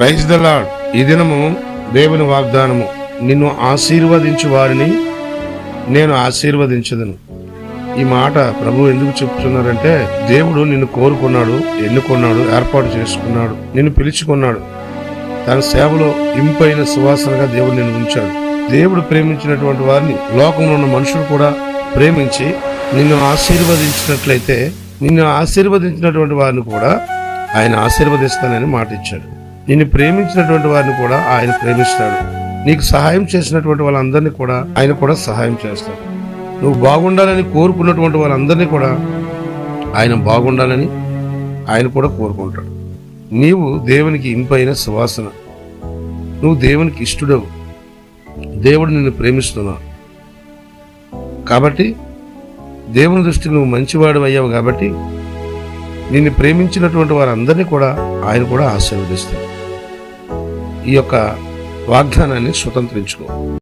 Praise the lord ఈ దినము దేవుని వాగ్దానము. నిన్ను ఆశీర్వదించు వారిని నేను ఆశీర్వదించదను. ఈ మాట ప్రభు ఎందుకు చెప్తున్నారంటే దేవుడు నిన్ను కోరుకున్నాడు ఎన్నుకున్నాడు ఏర్పాటు చేసుకున్నాడు నిన్ను పిలుచుకున్నాడు. తన సేవలో ఇంపైన సువాసనగా దేవుడు నిన్ను ఉంచాడు. దేవుడు ప్రేమించినటువంటి వారిని లోకంలో ఉన్న మనుషులు కూడా ప్రేమించి నిన్ను ఆశీర్వదించినట్లయితే నిన్ను ఆశీర్వదించినటువంటి వారిని కూడా ఆయన ఆశీర్వదిస్తానని మాట ఇచ్చాడు నిన్ను ప్రేమించినటువంటి వారిని కూడా ఆయన ప్రేమిస్తాడు. నీకు సహాయం చేసినటువంటి వాళ్ళందరినీ కూడా ఆయన కూడా సహాయం చేస్తాడు. నువ్వు బాగుండాలని కోరుకున్నటువంటి వాళ్ళందరినీ కూడా ఆయన బాగుండాలని ఆయన కూడా కోరుకుంటాడు. నీవు దేవునికి ఇంపైన సువాసన. నువ్వు దేవునికి ఇష్టడవు. దేవుడు నిన్ను ప్రేమిస్తున్నావు కాబట్టి దేవుని దృష్టికి నువ్వు మంచివాడు అయ్యావు కాబట్టి నిన్ను ప్రేమించినటువంటి వారందరినీ కూడా ఆయన కూడా ఆశీర్వదిస్తాడు. ఈ యొక్క వాగ్దానాన్ని స్వతంత్రించుకో.